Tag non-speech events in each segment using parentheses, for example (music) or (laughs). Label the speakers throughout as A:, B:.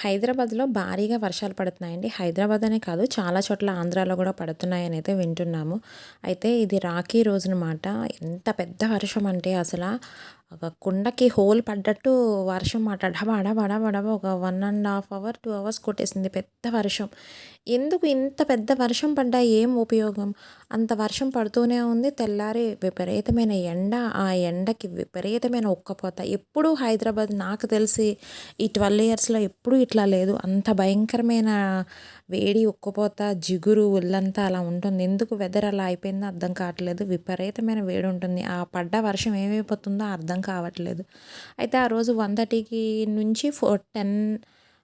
A: హైదరాబాద్లో భారీగా వర్షాలు పడుతున్నాయండి. హైదరాబాద్ అనే కాదు చాలా చోట్ల ఆంధ్రాలో కూడా పడుతున్నాయని అయితే వింటున్నాము. అయితే ఇది రాఖీ రోజునమాట. ఎంత పెద్ద వర్షం అంటే అసలు ఒక కుండకి హోల్ పడ్డట్టు వర్షం మాట. డబా డబా డబా డబా ఒక one and half hour two hours కొట్టేసింది. పెద్ద వర్షం. ఎందుకు ఇంత పెద్ద వర్షం పడ్డా? ఏం ఉపయోగం? అంత వర్షం పడుతూనే ఉంది. తెల్లారి విపరీతమైన ఎండ. ఆ ఎండకి విపరీతమైన ఉక్కపోత. ఎప్పుడూ హైదరాబాద్ నాకు తెలిసి ఈ ట్వెల్వ్ ఇయర్స్లో ఎప్పుడూ ఇట్లా లేదు. అంత భయంకరమైన వేడి ఉక్కపోత జిగురు ఒళ్ళంతా అలా ఉంటుంది. ఎందుకు వెదర్ అలా అయిపోయిందో అర్థం కావట్లేదు. విపరీతమైన వేడి ఉంటుంది. ఆ పడ్డ వర్షం ఏమైపోతుందో అర్థం కావట్లేదు. అయితే ఆ రోజు వన్ థర్టీకి నుంచి ఫోర్ టెన్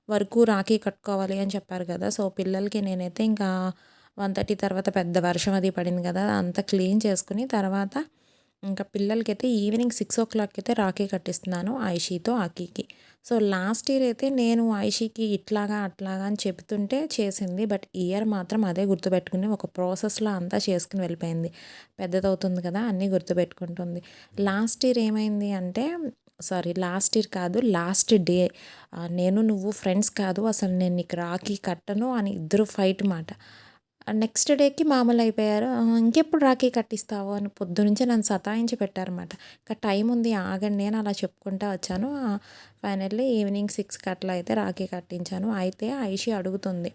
A: వరకు రాఖీ కట్టుకోవాలి అని చెప్పారు కదా. సో పిల్లలకి నేనైతే ఇంకా వన్ థర్టీ తర్వాత పెద్ద వర్షం అది పడింది కదా. అంతా క్లీన్ చేసుకుని తర్వాత ఇంకా పిల్లలకైతే ఈవినింగ్ సిక్స్ ఓ క్లాక్కి అయితే రాఖీ కట్టిస్తున్నాను ఐషీతో ఆకీకి సో లాస్ట్ ఇయర్ అయితే నేను ఐషీకి ఇట్లాగా అట్లాగా అని చెప్తుంటే చేసింది. బట్ ఇయర్ మాత్రం అదే గుర్తుపెట్టుకుని ఒక ప్రాసెస్లో అంతా చేసుకుని వెళ్ళిపోయింది. పెద్దదవుతుంది కదా అన్నీ గుర్తుపెట్టుకుంటుంది. లాస్ట్ ఇయర్ ఏమైంది అంటే సారీ లాస్ట్ ఇయర్ కాదు లాస్ట్ డే. నేను నువ్వు ఫ్రెండ్స్ కాదు అసలు నేను నీకు రాఖీ కట్టను అని ఇద్దరు ఫైట్ మాట. నెక్స్ట్ డేకి మామూలు అయిపోయారు ఇంకెప్పుడు రాఖీ కట్టిస్తావు? అని పొద్దునుంచే నన్ను సతాయించి పెట్టారనమాట ఇంకా టైం ఉంది ఆగండి అని అలా చెప్పుకుంటూ వచ్చాను. ఫైనల్లీ ఈవినింగ్ సిక్స్కి అట్లా అయితే రాఖీ కట్టించాను. అయితే ఐషి అడుగుతుంది.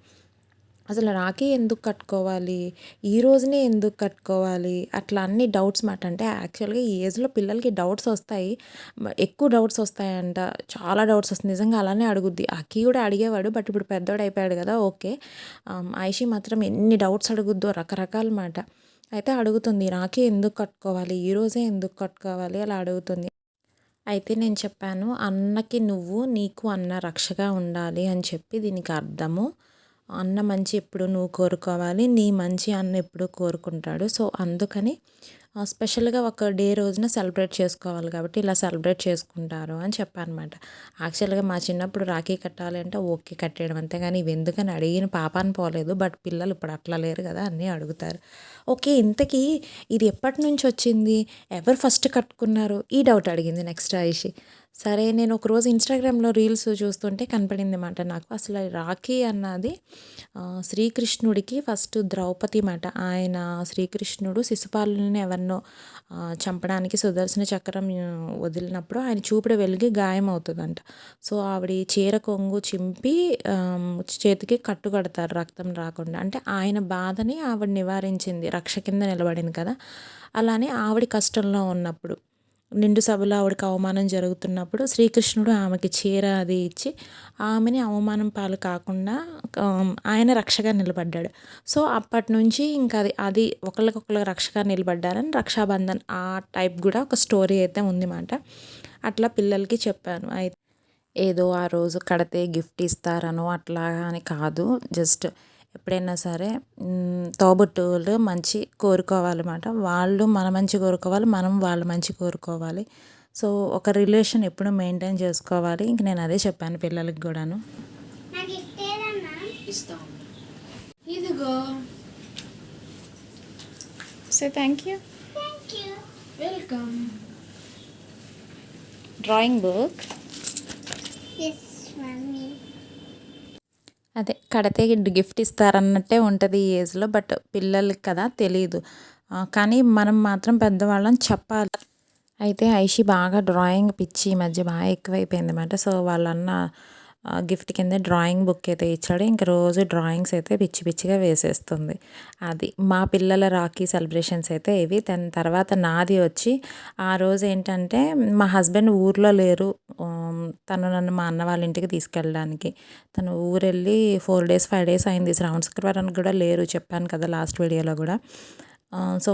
A: అసలు రాఖీ ఎందుకు కట్టుకోవాలి? ఈ రోజునే ఎందుకు కట్టుకోవాలి? అట్లా అన్ని డౌట్స్ మాట. అంటే యాక్చువల్గా ఈ ఏజ్లో పిల్లలకి డౌట్స్ వస్తాయి. ఎక్కువ డౌట్స్ వస్తాయంట. చాలా డౌట్స్ వస్తుంది నిజంగా అలానే అడుగుద్ది. అక్కి కూడా అడిగేవాడు. బట్ ఇప్పుడు పెద్దోడు అయిపోయాడు కదా ఓకే. ఐషి మాత్రం ఎన్ని డౌట్స్ అడుగుద్దో రకరకాల మాట. అయితే అడుగుతుంది రాఖీ ఎందుకు కట్టుకోవాలి? ఈ రోజే ఎందుకు కట్టుకోవాలి? అలా అడుగుతుంది. అయితే నేను చెప్పాను అన్నకి నువ్వు నీకు అన్న రక్షగా ఉండాలి అని చెప్పి దీనికి అర్థము. అన్న మంచి ఎప్పుడు నువ్వు కోరుకోవాలి నీ మంచి అన్న ఎప్పుడు కోరుకుంటాడు. సో అందుకని స్పెషల్గా ఒక డే రోజున సెలబ్రేట్ చేసుకోవాలి కాబట్టి ఇలా సెలబ్రేట్ చేసుకుంటారు అని చెప్పానమాట. యాక్చువల్గా మా చిన్నప్పుడు రాఖీ కట్టాలి అంటే ఓకే కట్టేయడం అంతేగాని ఇవి ఎందుకని అడిగిన పాపాన్ని పోలేదు. బట్ పిల్లలు ఇప్పుడు అట్లా లేరు కదా అన్నీ అడుగుతారు. ఓకే ఇంతకీ ఇది ఎప్పటి నుంచి వచ్చింది? ఎవరు ఫస్ట్ కట్టుకున్నారు? ఈ డౌట్ అడిగింది నెక్స్ట్ ఐషి. సరే నేను ఒకరోజు ఇన్స్టాగ్రామ్లో రీల్స్ చూస్తుంటే కనపడింది మాట నాకు. అసలు రాఖీ అన్నది శ్రీకృష్ణుడికి ఫస్ట్ ద్రౌపది మాట. ఆయన శ్రీకృష్ణుడు శిశుపాలుని ఎవరినో చంపడానికి సుదర్శన చక్రం వదిలినప్పుడు ఆయన చూపుడు వెలిగి గాయం అవుతుందంట సో ఆవిడ చీర కొంగు చింపి చేతికి కట్టు కడతారు రక్తం రాకుండా. అంటే ఆయన బాధని ఆవిడ నివారించింది రక్ష కింద నిలబడింది కదా. అలానే ఆవిడ కష్టంలో ఉన్నప్పుడు. నిండు సభలో ఆవిడకి అవమానం జరుగుతున్నప్పుడు శ్రీకృష్ణుడు ఆమెకి చీర అది ఇచ్చి ఆమెని అవమానం పాలు కాకుండా ఆయన రక్షగా నిలబడ్డాడు. సో అప్పటి నుంచి ఇంకా అది అది ఒకరికొకరు రక్షగా నిలబడ్డారని రక్షాబంధన్ ఆ టైప్ కూడా ఒక స్టోరీ అయితే ఉందిమాట. అట్లా పిల్లలకి చెప్పాను. అయితే ఏదో ఆ రోజు కడితే గిఫ్ట్ ఇస్తారనో అట్లా అని కాదు. జస్ట్ ఎప్పుడైనా సరే తోబుట్టువులు మంచి కోరుకోవాలన్నమాట. వాళ్ళు మన మంచి కోరుకోవాలి మనం వాళ్ళ మంచి కోరుకోవాలి. సో ఒక రిలేషన్ ఎప్పుడు మెయింటైన్ చేసుకోవాలి. ఇంక నేను అదే చెప్పాను పిల్లలకి కూడాను.
B: ఇదిగో.
A: So thank you
B: welcome
A: drawing book
C: Yes, mommy.
A: అదే కడితే గిఫ్ట్ ఇస్తారన్నట్టే ఉంటుంది ఈ ఏజ్లో బట్ పిల్లలకి కదా తెలియదు కానీ మనం మాత్రం పెద్దవాళ్ళని చెప్పాలి. అయితే ఐషి బాగా డ్రాయింగ్ పిచ్చి ఈ మధ్య బాగా ఎక్కువైపోయింది అన్నమాట. సో వాళ్ళన్న గిఫ్ట్ కింద డ్రాయింగ్ బుక్ అయితే ఇచ్చాడు. ఇంక రోజు డ్రాయింగ్స్ అయితే పిచ్చి పిచ్చిగా వేసేస్తుంది. అది మా పిల్లల రాఖీ సెలబ్రేషన్స్ అయితే ఇవి. దాని తర్వాత నాది వచ్చి ఆ రోజు ఏంటంటే మా హస్బెండ్ ఊర్లో లేరు. తను నన్ను మా అన్న వాళ్ళ ఇంటికి తీసుకెళ్ళడానికి. తను ఊరెళ్ళి ఫోర్ డేస్ ఫైవ్ డేస్ అయింది. శ్రావణ శుక్రవారానికి కూడా లేరు. చెప్పాను కదా లాస్ట్ వీడియోలో కూడా. సో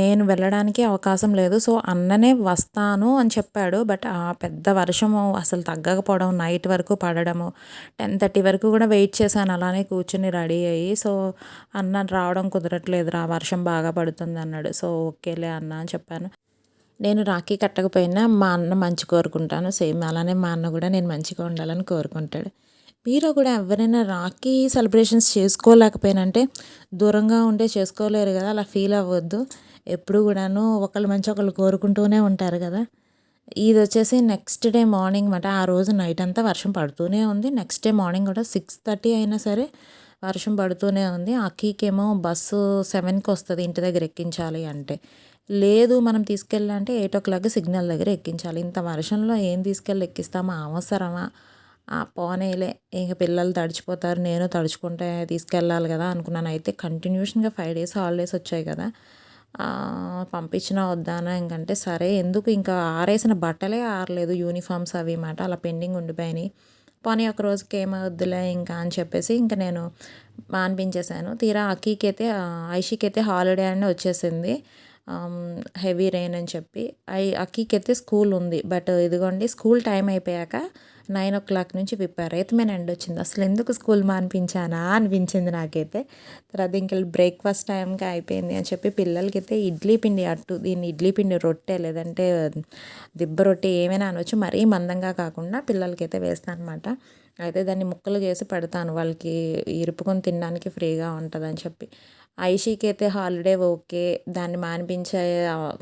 A: నేను వెళ్ళడానికి అవకాశం లేదు. సో అన్ననే వస్తాను అని చెప్పాడు. బట్ ఆ పెద్ద వర్షము అసలు తగ్గకపోవడం నైట్ వరకు పడడము టెన్ థర్టీ వరకు కూడా వెయిట్ చేశాను. అలానే కూర్చుని రెడీ అయ్యి సో అన్న రావడం కుదరట్లేదు రా వర్షం బాగా పడుతుంది అన్నాడు. సో ఓకేలే అన్న అని చెప్పాను. నేను రాఖీ కట్టకపోయినా మా అన్న మంచి కోరుకుంటాను. సేమ్ అలానే మా అన్న కూడా నేను మంచిగా ఉండాలని కోరుకుంటాడు. మీరు కూడా ఎవరైనా రాఖీ సెలబ్రేషన్స్ చేసుకోలేకపోయినంటే దూరంగా ఉంటే చేసుకోలేరు కదా అలా ఫీల్ అవ్వద్దు. ఎప్పుడు కూడాను ఒకళ్ళు మంచి ఒకళ్ళు కోరుకుంటూనే ఉంటారు కదా. ఇది వచ్చేసి నెక్స్ట్ డే మార్నింగ్ మాట. ఆ రోజు నైట్ అంతా వర్షం పడుతూనే ఉంది. నెక్స్ట్ డే మార్నింగ్ కూడా సిక్స్ థర్టీ అయినా సరే వర్షం పడుతూనే ఉంది. అక్కీకేమో బస్సు సెవెన్కి వస్తుంది ఇంటి దగ్గర ఎక్కించాలి అంటే. లేదు మనం తీసుకెళ్ళాలంటే ఎయిట్ ఓ క్లాక్ సిగ్నల్ దగ్గర ఎక్కించాలి. ఇంత వర్షంలో ఏం తీసుకెళ్ళి ఎక్కిస్తామా? అవసరమా? పోనీలే ఇంక పిల్లలు తడిచిపోతారు నేను తడుచుకుంటే తీసుకెళ్ళాలి కదా అనుకున్నాను. అయితే కంటిన్యూషన్గా ఫైవ్ డేస్ హాలిడేస్ వచ్చాయి కదా. ఆ, పంపించినా వద్దానా ఇంకంటే సరే ఎందుకు ఇంకా ఆరేసిన బట్టలే ఆరలేదు యూనిఫామ్స్ అవి మాట అలా పెండింగ్ ఉండిపోయినాయి. పోనీ ఒక రోజుకి ఏమవుద్దులే ఇంకా అని చెప్పేసి ఇంకా నేను మానిపించేశాను. తీరా అక్కీకి అయితే ఐషికి అయితే హాలిడే అని వచ్చేసింది. హెవీ రెయిన్ అని చెప్పి. ఐ అక్కీకి అయితే స్కూల్ ఉంది. బట్ ఇదిగోండి స్కూల్ టైం అయిపోయాక నైన్ ఓ క్లాక్ నుంచి విపరీతమైన ఎండ్ వచ్చింది. అసలు ఎందుకు స్కూల్ మానిపించానా అనిపించింది నాకైతే. తర్వాత ఇంక బ్రేక్ఫాస్ట్ టైంకి అయిపోయింది అని చెప్పి పిల్లలకైతే ఇడ్లీ పిండి అట్టు దీన్ని ఇడ్లీ పిండి రొట్టె లేదంటే దిబ్బ రొట్టె ఏమైనా అనొచ్చు. మరీ మందంగా కాకుండా పిల్లలకైతే వేస్తాను అనమాట అయితే దాన్ని ముక్కలు చేసి పెడతాను. వాళ్ళకి ఇరుపుకొని తినడానికి ఫ్రీగా ఉంటుందని చెప్పి. ఐషీకి అయితే హాలిడే ఓకే. దాన్ని మానిపించే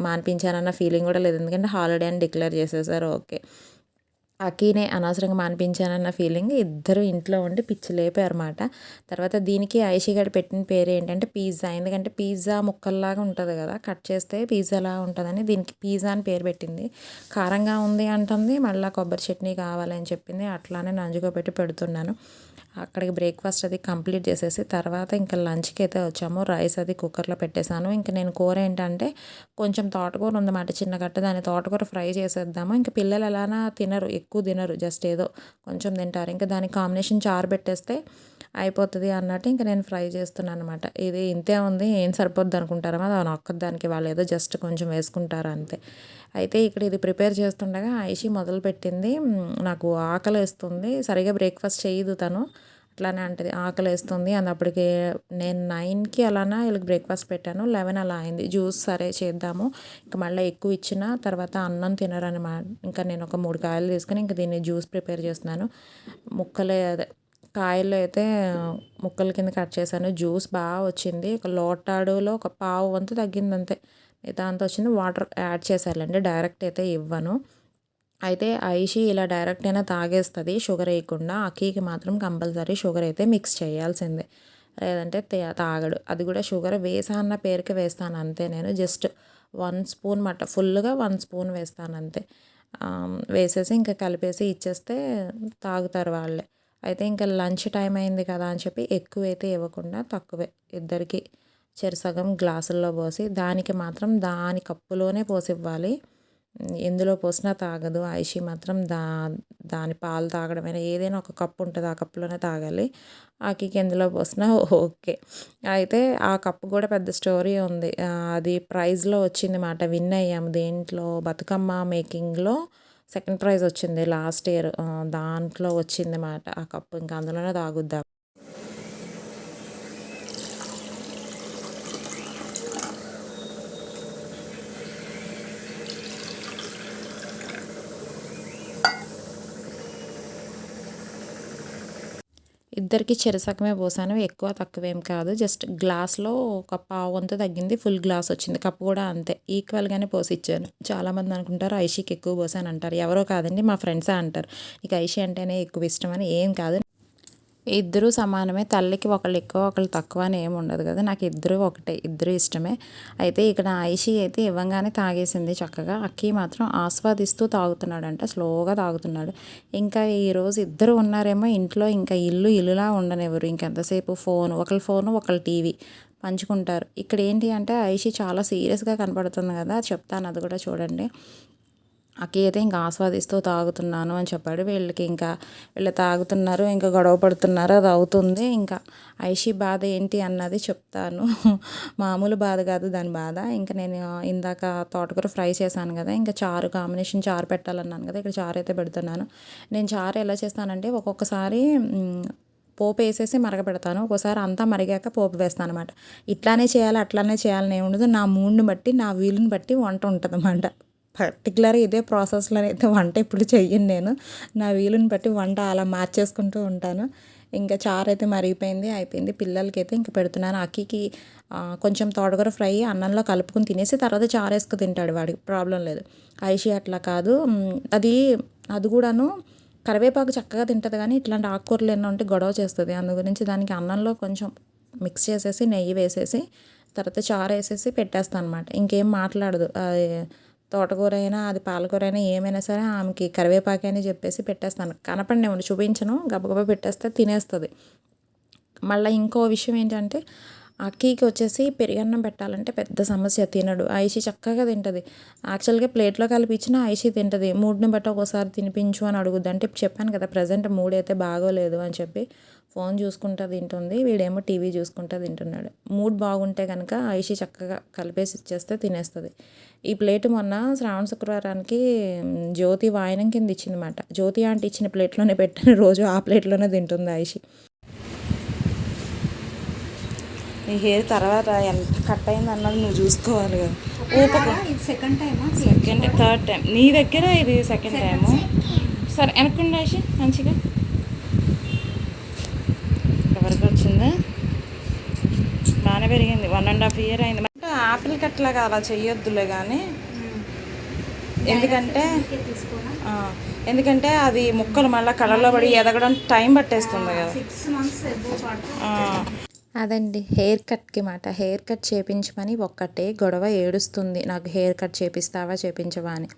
A: మానిపించానన్న ఫీలింగ్ కూడా లేదు. ఎందుకంటే హాలిడే అని డిక్లేర్ చేసేసారు ఓకే. అకీనే అనవసరంగా మానిపించానన్న ఫీలింగ్ ఇద్దరు ఇంట్లో ఉండి పిచ్చి లేపారన్నమాట. తర్వాత దీనికి ఐషి గడ పెట్టిన పేరు ఏంటంటే పిజ్జా. ఎందుకంటే పిజ్జా ముక్కల్లాగా ఉంటుంది కదా కట్ చేస్తే పిజ్జాలా ఉంటుందని దీనికి పిజ్జా అని పేరు పెట్టింది. కారంగా ఉంది అంటుంది మళ్ళీ కొబ్బరి చట్నీ కావాలని చెప్పింది. అట్లానే నంజుగా పెట్టి పెడుతున్నాను. అక్కడికి బ్రేక్ఫాస్ట్ అది కంప్లీట్ చేసేసి తర్వాత ఇంకా లంచ్కి అయితే వచ్చాము. రైస్ అది కుక్కర్లో పెట్టేశాను. ఇంకా నేను కూర ఏంటంటే కొంచెం తోటకూర ఉందన్నమాట చిన్న గట్ట దాన్ని తోటకూర ఫ్రై చేసేద్దాము. ఇంకా పిల్లలు ఎలానా తినరు ఎక్కువ తినరు జస్ట్ ఏదో కొంచెం తింటారు. ఇంకా దానికి కాంబినేషన్ చారు పెట్టేస్తే అయిపోతుంది అన్నట్టు ఇంకా నేను ఫ్రై చేస్తున్నాను అనమాట ఇది ఇంతే ఉంది ఏం సరిపోద్ది అనుకుంటారమో దాని ఒక్కదానికి వాళ్ళు ఏదో జస్ట్ కొంచెం వేసుకుంటారు అంతే. అయితే ఇక్కడ ఇది ప్రిపేర్ చేస్తుండగా ఐషి మొదలుపెట్టింది. పెట్టింది నాకు ఆకలి వేస్తుంది సరిగా బ్రేక్ఫాస్ట్ చేయదు తను. అట్లానే అంటది ఆకలి వేస్తుంది అన్నప్పటికి నేను నైన్కి అలానా వీళ్ళకి బ్రేక్ఫాస్ట్ పెట్టాను లెవెన్ అలా అయింది. జ్యూస్ సరే చేద్దాము ఇంకా మళ్ళీ ఎక్కువ ఇచ్చిన తర్వాత అన్నం తినరనమాట ఇంకా నేను ఒక మూడు కాయలు తీసుకుని ఇంకా దీన్ని జ్యూస్ ప్రిపేర్ చేస్తున్నాను. ముక్కలే అదే కాయలు అయితే ముక్కల కింద కట్ చేశాను. జ్యూస్ బాగా వచ్చింది. ఒక లోటాడులో ఒక పావు వంతు తగ్గింది అంతే మిగతా అంతా వచ్చింది. వాటర్ యాడ్ చేసేయాలండి డైరెక్ట్ అయితే ఇవ్వను. అయితే ఐషి ఇలా డైరెక్ట్ అయినా తాగేస్తుంది షుగర్ వేయకుండా అక్కీకి మాత్రం కంపల్సరీ షుగర్ అయితే మిక్స్ చేయాల్సిందే. లేదంటే తే- తాగడు. అది కూడా షుగర్ వేసా అన్న పేరుకి వేస్తాను అంతే నేను. జస్ట్ వన్ స్పూన్ మట ఫుల్గా వన్ స్పూన్ వేస్తాను అంతే. వేసేసి ఇంకా కలిపేసి ఇచ్చేస్తే తాగుతారు వాళ్ళే. అయితే ఇంకా లంచ్ టైం అయింది కదా అని చెప్పి ఎక్కువ అయితే ఇవ్వకుండా తక్కువే. ఇద్దరికి చెరసగం గ్లాసుల్లో పోసి దానికి మాత్రం దాని కప్పులోనే పోసి ఇవ్వాలి ఎందులో పోసినా తాగదు. ఐషి మాత్రం దా దాని పాలు తాగడమైనా ఏదైనా ఒక కప్పు ఉంటుంది ఆ కప్పులోనే తాగాలి. ఆకికి ఎందులో పోసినా ఓకే. అయితే ఆ కప్పు కూడా పెద్ద స్టోరీ ఉంది. అది ప్రైజ్లో వచ్చింది మాట. విన్ అయ్యాము దేంట్లో? బతుకమ్మ మేకింగ్లో సెకండ్ ప్రైజ్ వచ్చింది లాస్ట్ ఇయర్. దాంట్లో వచ్చింది మాట. ఆ కప్పు ఇంకా అందులోనే తాగుద్దాం. ఇద్దరికి చెరసకమే పోసాను ఎక్కువ తక్కువేం కాదు. జస్ట్ గ్లాస్లో ఒక పావు వంతు తగ్గింది ఫుల్ గ్లాస్ వచ్చింది. కప్పు కూడా అంతే. ఈక్వల్గానే పోసి ఇచ్చాను చాలామంది అనుకుంటారు ఐషికి ఎక్కువ పోసాను అంటారు ఎవరో కాదండి మా ఫ్రెండ్సే అంటారు. ఇక ఐషి అంటేనే ఎక్కువ ఇష్టం అని ఏం కాదు. ఇద్దరూ సమానమే. తల్లికి ఒకళ్ళు ఎక్కువ ఒకళ్ళు తక్కువ అని ఏమి ఉండదు కదా. నాకు ఇద్దరు ఒకటే ఇద్దరు ఇష్టమే. అయితే ఇక్కడ ఐషి అయితే ఇవ్వంగానే తాగేసింది చక్కగా. అక్కి మాత్రం ఆస్వాదిస్తూ తాగుతున్నాడంట స్లోగా తాగుతున్నాడు. ఇంకా ఈరోజు ఇద్దరు ఉన్నారేమో ఇంట్లో ఇంకా ఇల్లు ఇల్లులా ఉండనివ్వరు. ఇంకెంతసేపు ఫోన్ ఒకళ్ళ ఫోను ఒకళ్ళ టీవీ పంచుకుంటారు. ఇక్కడ ఏంటి అంటే ఐషి చాలా సీరియస్గా కనపడుతుంది కదా. చెప్తాను అది కూడా చూడండి. అక్కి అయితే ఇంకా ఆస్వాదిస్తూ తాగుతున్నాను అని చెప్పాడు. వీళ్ళకి ఇంకా వీళ్ళు తాగుతున్నారు ఇంకా గొడవ పడుతున్నారు అది అవుతుంది. ఇంకా ఐషి బాధ ఏంటి అన్నది చెప్తాను. (laughs) మామూలు బాధ కాదు దాని బాధ. ఇంకా నేను ఇందాక తోటకూర ఫ్రై చేశాను కదా ఇంకా చారు కాంబినేషన్ చారు పెట్టాలన్నాను కదా ఇక్కడ చారు అయితే పెడుతున్నాను. నేను చారు ఎలా చేస్తానంటే ఒక్కొక్కసారి పోపు వేసేసి మరగపెడతాను ఒకసారి అంతా మరిగాక పోపు వేస్తాను అనమాట ఇట్లానే చేయాలి అట్లానే చేయాలని ఏమి ఉండదు. నా మూడ్ని బట్టి నా వీలుని బట్టి వంట ఉంటుంది అనమాట పర్టికులర్గా ఇదే ప్రాసెస్లో అయితే వంట ఇప్పుడు చెయ్యను నేను. నా వీలుని బట్టి వంట అలా మార్చేసుకుంటూ ఉంటాను. ఇంకా చారు అయితే మరిగిపోయింది అయిపోయింది. పిల్లలకి అయితే ఇంకా పెడుతున్నాను. అక్కికి కొంచెం తోటకూర ఫ్రై అన్నంలో కలుపుకుని తినేసి తర్వాత చారు వేసుకుని తింటాడు వాడికి ప్రాబ్లం లేదు. ఐషి అట్లా కాదు. అది అది కూడాను కరివేపాకు చక్కగా తింటుంది కానీ ఇట్లాంటి ఆకుకూరలు ఎన్నో ఉంటే గొడవ చేస్తుంది. అందు గురించి దానికి అన్నంలో కొంచెం మిక్స్ చేసేసి నెయ్యి వేసేసి తర్వాత చారు వేసేసి పెట్టేస్తాను అనమాట ఇంకేం మాట్లాడదు. అది తోటకూర అయినా అది పాలకూర అయినా ఏమైనా సరే ఆమెకి కరివేపాకు అని చెప్పేసి పెట్టేస్తాను. కనపడి నేను చూపించను గబగబా పెట్టేస్తే తినేస్తుంది. మళ్ళీ ఇంకో విషయం ఏంటంటే అక్కీకి వచ్చేసి పెరిగన్నం పెట్టాలంటే పెద్ద సమస్య తినడు. ఐషి చక్కగా తింటుంది. యాక్చువల్గా ప్లేట్లో కలిపి ఇచ్చినా ఐషి తింటుంది. మూడ్ని బట్టి ఒకసారి తినిపించు అని అడుగుద్ది. అంటే చెప్పాను కదా ప్రజెంట్ మూడ్ అయితే బాగోలేదు అని చెప్పి ఫోన్ చూసుకుంటా తింటుంది. వీడేమో టీవీ చూసుకుంటా తింటున్నాడు. మూడ్ బాగుంటే కనుక ఐషి చక్కగా కలిపేసి ఇచ్చేస్తే తినేస్తుంది. ఈ ప్లేట్ మొన్న శ్రావణ శుక్రవారానికి జ్యోతి వాయనం కింద ఇచ్చిందన్నమాట. జ్యోతి ఆంటీ ఇచ్చిన ప్లేట్లోనే పెట్టిన. రోజు ఆ ప్లేట్లోనే తింటుంది ఐషి నీ హెయిర్ తర్వాత ఎంత కట్ అయింది అన్నది నువ్వు చూసుకోవాలి కదా. ఊపకు.
B: సెకండ్ టైమా
A: సెకండ్ థర్డ్ టైం నీ దగ్గర ఇది సెకండ్ టైము సరే వెనక్కుండేసి మంచిగా. ఎవరికి వచ్చింది? బాగానే పెరిగింది. వన్ అండ్ హాఫ్ ఇయర్ అయింది. ఆపిల్ కట్లాగా అలా చెయ్యొద్దులే కానీ ఎందుకంటే ఎందుకంటే అది ముక్కలు మళ్ళీ కళ్ళలో పడి ఎదగడం టైం పట్టేస్తుంది కదా. అదండి హెయిర్ కట్కి మాట. హెయిర్ కట్ చేపించమని ఒక్కటే గొడవ ఏడుస్తుంది. నాకు హెయిర్ కట్ చేపిస్తావా చేపించవా అని.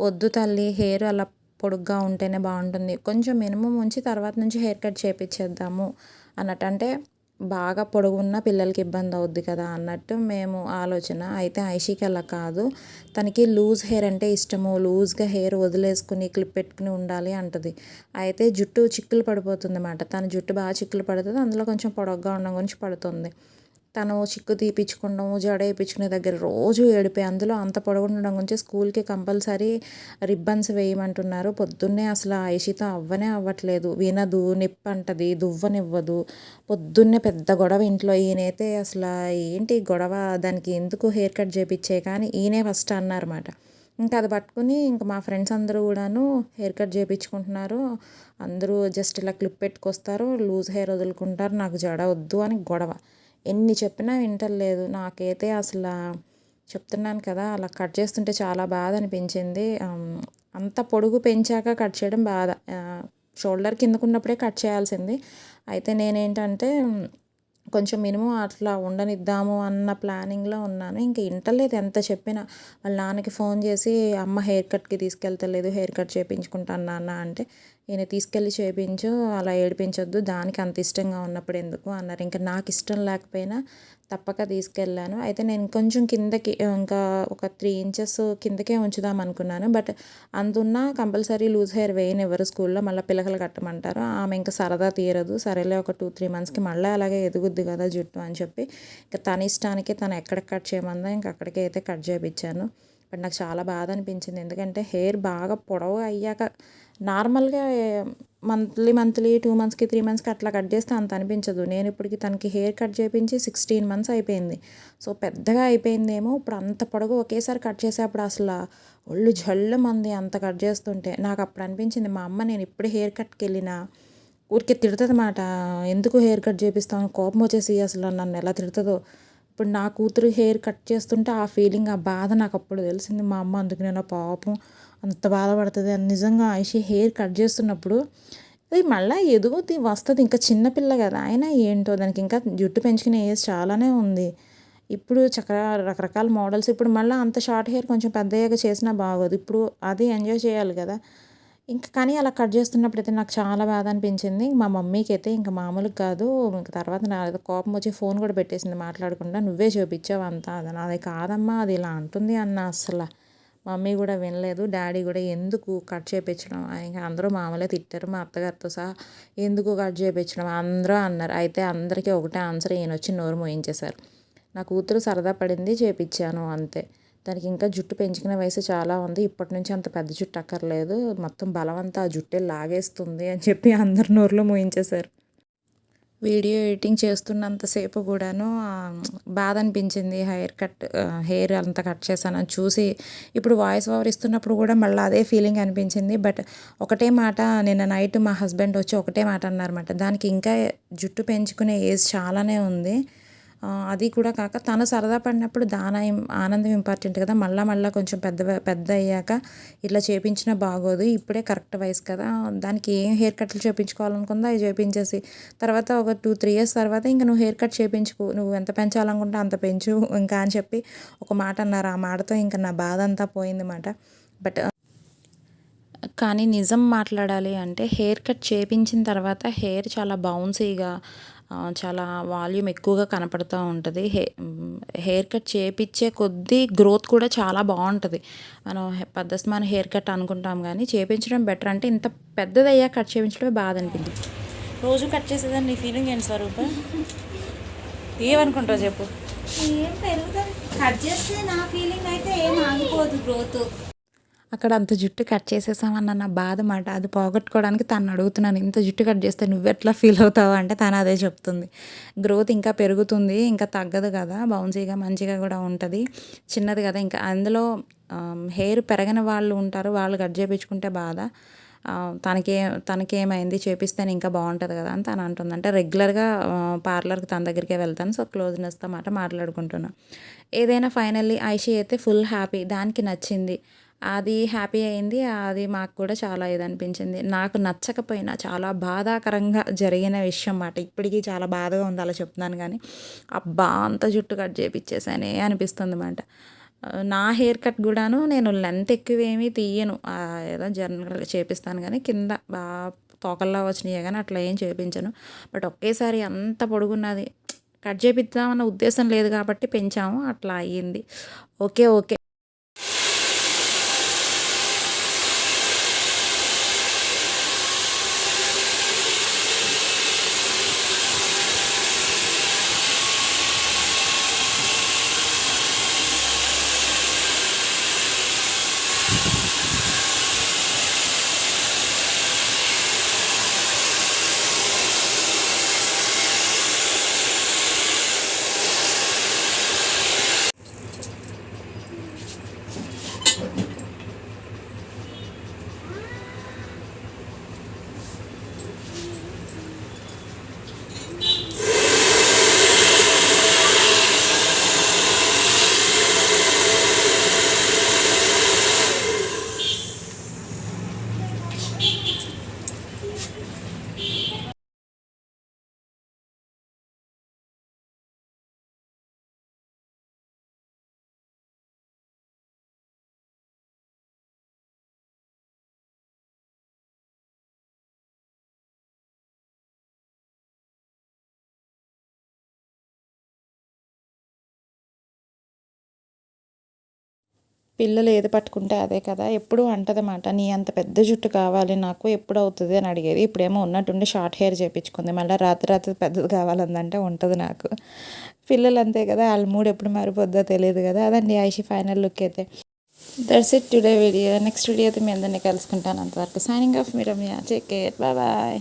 A: వద్దు తల్లి హెయిర్ అలా పొడుగ్గా ఉంటేనే బాగుంటుంది. కొంచెం మినిమం ఉంచి తర్వాత నుంచి హెయిర్ కట్ చేపించేద్దాము అన్నట్టు. అంటే బాగా పొడుగున్న పిల్లలకి ఇబ్బంది అవుద్ది కదా అన్నట్టు మేము ఆలోచన. అయితే ఐషికి అలా కాదు. తనకి లూజ్ హెయిర్ అంటే ఇష్టము. లూజ్గా హెయిర్ వదిలేసుకుని క్లిప్ పెట్టుకుని ఉండాలి అంటది. అయితే జుట్టు చిక్కులు పడిపోతుంది అన్నమాట తన జుట్టు బాగా చిక్కులు పడుతుంది. అందులో కొంచెం పొడగ్గా ఉండడం గురించి పడుతుంది. తను చిక్కు తీపించుకోవడం జడ వేయించుకునే దగ్గర రోజు ఏడిపోయి అందులో అంత పొడవుండడం గురించి స్కూల్కి కంపల్సరీ రిబ్బన్స్ వేయమంటున్నారు. పొద్దున్నే అసలు ఐషితో అవ్వనే అవ్వట్లేదు. వినదు నిప్పు అంటది దువ్వనివ్వదు. పొద్దున్నే పెద్ద గొడవ ఇంట్లో ఈయనైతే అసలు ఏంటి గొడవ? దానికి ఎందుకు హెయిర్ కట్ చేపించే కానీ ఈయనే ఫస్ట్ అన్నారన్నమాట. ఇంకా అది పట్టుకుని ఇంకా మా ఫ్రెండ్స్ అందరూ కూడాను హెయిర్ కట్ చేయించుకుంటున్నారు అందరూ జస్ట్ ఇలా క్లిప్ పెట్టుకొస్తారు. లూజ్ హెయిర్ వదులుకుంటారు. నాకు జడ వద్దు అని గొడవ. ఎన్ని చెప్పినా వింటలేదు. నాకైతే అసలు చెప్తున్నాను కదా అలా కట్ చేస్తుంటే చాలా బాధ అనిపించింది. అంత పొడుగు పెంచాక కట్ చేయడం బాధ. షోల్డర్ కిందకున్నప్పుడే కట్ చేయాల్సింది. అయితే నేనేంటంటే కొంచెం మినిమం అట్లా ఉండనిద్దాము అన్న ప్లానింగ్లో ఉన్నాను. ఇంకా ఇంటలేదు ఎంత చెప్పినా. వాళ్ళ నాన్నకి ఫోన్ చేసి అమ్మ హెయిర్ కట్కి తీసుకెళ్తలేదు హెయిర్ కట్ చేయించుకుంటాను నాన్న అంటే ఈయన తీసుకెళ్ళి చేయించు అలా ఏడిపించొద్దు దానికి అంత ఇష్టంగా ఉన్నప్పుడు ఎందుకు అన్నారు. ఇంకా నాకు ఇష్టం లేకపోయినా తప్పక తీసుకెళ్ళాను. అయితే నేను కొంచెం కిందకి ఇంకా ఒక త్రీ ఇంచెస్ కిందకే ఉంచుదాం అనుకున్నాను. బట్ అందున్న కంపల్సరీ లూజ్ హెయిర్ వేయనివ్వరు స్కూల్లో మళ్ళీ పిలకలు కట్టమంటారు. ఆమె ఇంకా సరదా తీరదు. సరేలే ఒక టూ త్రీ మంత్స్కి మళ్ళీ అలాగే ఎదుగుద్ది కదా జుట్టు అని చెప్పి. ఇంకా తన ఇష్టానికి తను ఎక్కడ కట్ చేయమందో ఇంకా అక్కడికి అయితే కట్ చేయించాను బట్ నాకు చాలా బాధ అనిపించింది. ఎందుకంటే హెయిర్ బాగా పొడవు అయ్యాక నార్మల్గా మంత్లీ మంత్లీ టూ మంత్స్కి త్రీ మంత్స్కి అట్లా కట్ చేస్తే అంత అనిపించదు. నేను ఇప్పటికి తనకి హెయిర్ కట్ చేయించి సిక్స్టీన్ మంత్స్ అయిపోయింది. సో పెద్దగా అయిపోయిందేమో ఇప్పుడు అంత పొడవు ఒకేసారి కట్ చేసేప్పుడు అసలు ఒళ్ళు జల్లు మంది అంత కట్ చేస్తుంటే నాకు అప్పుడు అనిపించింది మా అమ్మ నేను ఇప్పుడు హెయిర్ కట్కి వెళ్ళినా ఊరికే తిడుతుంది మాట ఎందుకు హెయిర్ కట్ చేపిస్తాను కోపం వచ్చేసి అసలు నన్ను ఎలా తిడుతుందో ఇప్పుడు నా కూతురు హెయిర్ కట్ చేస్తుంటే ఆ ఫీలింగ్ ఆ బాధ నాకు అప్పుడు తెలిసింది. మా అమ్మ అందుకు నేను పాపం అంత బాధపడుతుంది. అని నిజంగా ఐషి హెయిర్ కట్ చేస్తున్నప్పుడు అది మళ్ళీ ఎదుగుద్ది వస్తుంది. ఇంకా చిన్నపిల్ల కదా అయినా ఏంటో దానికి ఇంకా జుట్టు పెంచుకునే ఏజ్ చాలానే ఉంది. ఇప్పుడు చక్కగా రకరకాల మోడల్స్ ఇప్పుడు మళ్ళీ అంత షార్ట్ హెయిర్ కొంచెం పెద్దయ్యాక చేసినా బాగోదు. ఇప్పుడు అది ఎంజాయ్ చేయాలి కదా. ఇంకా కానీ అలా కట్ చేస్తున్నప్పుడు అయితే నాకు చాలా బాధ అనిపించింది. మా మమ్మీకి అయితే ఇంకా మామూలుగా కాదు. ఇంకా తర్వాత నా కోపం వచ్చి ఫోన్ కూడా పెట్టేసింది మాట్లాడకుండా. నువ్వే చూపించావు అంతా. అది నాది కాదమ్మా. అది ఇలా అంటుంది అన్న అసలు. మమ్మీ కూడా వినలేదు. డాడీ కూడా ఎందుకు కట్ చేయించడం ఇంకా అందరూ మామూలుగా తిట్టారు. మా అత్తగారితో సహా ఎందుకు కట్ చేయించడం అందరూ అన్నారు. అయితే అందరికీ ఒకటే ఆన్సర్ ఈయన వచ్చి నోరు మోయించేశారు. నా కూతురు సరదా పడింది చేపించాను అంతే. దానికి ఇంకా జుట్టు పెంచుకునే వయసు చాలా ఉంది. ఇప్పటి నుంచి అంత పెద్ద జుట్టు అక్కర్లేదు. మొత్తం బలవంతా ఆ జుట్టే లాగేస్తుంది అని చెప్పి అందరి నోరులో మోయించేశారు. వీడియో ఎడిటింగ్ చేస్తున్నంతసేపు కూడాను బాధ అనిపించింది. హెయిర్ కట్ హెయిర్ అంతా కట్ చేశానని చూసి ఇప్పుడు వాయిస్ ఓవర్ ఇస్తున్నప్పుడు కూడా మళ్ళీ అదే ఫీలింగ్ అనిపించింది. బట్ ఒకటే మాట నిన్న నైట్ మా హస్బెండ్ వచ్చి ఒకటే మాట అన్నారన్నమాట. దానికి ఇంకా జుట్టు పెంచుకునే ఏజ్ చాలానే ఉంది. అది కూడా కాక తను సరదా పడినప్పుడు దాని ఆనందం ఇంపార్టెంట్ కదా. మళ్ళీ మళ్ళీ కొంచెం పెద్ద పెద్ద అయ్యాక ఇట్లా చేపించినా బాగోదు. ఇప్పుడే కరెక్ట్ వయసు కదా. దానికి ఏం హెయిర్ కట్లు చేపించుకోవాలనుకుందో? అవి చేపించేసి తర్వాత ఒక టూ త్రీ ఇయర్స్ తర్వాత ఇంకా నువ్వు హెయిర్ కట్ చేపించుకో. నువ్వు ఎంత పెంచాలనుకుంటే అంత పెంచు ఇంకా అని చెప్పి ఒక మాట అన్నారు. ఆ మాటతో ఇంకా నా బాధ అంతా పోయిందన్నమాట బట్ కానీ నిజం మాట్లాడాలి అంటే హెయిర్ కట్ చేపించిన తర్వాత హెయిర్ చాలా బౌన్సీగా చాలా వాల్యూమ్ ఎక్కువగా కనపడుతూ ఉంటుంది. హే హెయిర్ కట్ చేపించే కొద్దీ గ్రోత్ కూడా చాలా బాగుంటుంది. మనం పెద్దస్మాన హెయిర్ కట్ అనుకుంటాం కానీ చేపించడం బెటర్ అంటే ఇంత పెద్దదయ్యా కట్ చేయించడమే బాధ అనిపించింది రోజు కట్ చేసేదాన్ని నీ ఫీలింగ్ ఏంటి స్వరూప? ఏమనుకుంటావు చెప్పు.
B: ఏం పెరుగుతుంది. కట్ చేస్తే నా ఫీలింగ్ అయితే ఏం ఆగిపోదు గ్రోత్.
A: అక్కడ అంత జుట్టు కట్ చేసేసామన్న నా బాధ మాట. అది పోగొట్టుకోవడానికి తను అడుగుతున్నాను ఇంత జుట్టు కట్ చేస్తే నువ్వెట్లా ఫీల్ అవుతావు? అంటే తను అదే చెప్తుంది. గ్రోత్ ఇంకా పెరుగుతుంది ఇంకా తగ్గదు కదా బౌన్సీగా మంచిగా కూడా ఉంటుంది. చిన్నది కదా ఇంకా అందులో హెయిర్ పెరగని వాళ్ళు ఉంటారు వాళ్ళు కట్ చేయించుకుంటే బాధ. తనకే తనకేమైంది చేపిస్తేనే ఇంకా బాగుంటుంది కదా అని తను అంటుంది. అంటే రెగ్యులర్గా పార్లర్కి తన దగ్గరికే వెళ్తాను సో క్లోజ్నెస్తో మాట మాట్లాడుకుంటున్నాను ఏదైనా ఫైనల్లీ ఐషి అయితే ఫుల్ హ్యాపీ దానికి నచ్చింది. అది హ్యాపీ అయింది. అది మాకు కూడా చాలా ఇది అనిపించింది నాకు నచ్చకపోయినా చాలా బాధాకరంగా జరిగిన విషయం మాట ఇప్పటికీ చాలా బాధగా ఉంది అలా చెప్తున్నాను కానీ అబ్బా అంత జుట్టు కట్ చేపించేసానే అనిపిస్తుంది అన్నమాట నా హెయిర్ కట్ కూడాను నేను లెంత్ ఎక్కువేమీ తీయను. ఏదో జనరల్గా చేపిస్తాను కానీ కింద బాగా తోకల్లా వచ్చినాయి కానీ అట్లా ఏం చేపించను. బట్ ఒకేసారి అంత పొడుగున్నది. కట్ చేపిద్దామన్న ఉద్దేశం లేదు కాబట్టి పెంచాము. అట్లా అయ్యింది. Okay okay. పిల్లలు ఏది పట్టుకుంటే అదే కదా. ఎప్పుడు అంటదన్నమాట నీ అంత పెద్ద జుట్టు కావాలి నాకు ఎప్పుడు అవుతుంది? అని అడిగేది. ఇప్పుడేమో ఉన్నట్టుండి షార్ట్ హెయిర్ చేపించుకుంది. మళ్ళీ రాత్రి రాత్రి పెద్దది కావాలందంటే ఉంటుంది నాకు. పిల్లలు అంతే కదా వాళ్ళ మూడు ఎప్పుడు మారిపోద్దో తెలియదు కదా. అదండి ఐషి ఫైనల్ లుక్ అయితే. That's it today video next video అయితే మీ అందరినీ కలుసుకుంటాను అంతవరకు. సైనింగ్ ఆఫ్ మీ టేక్ చెక్ కేర్ బాయ్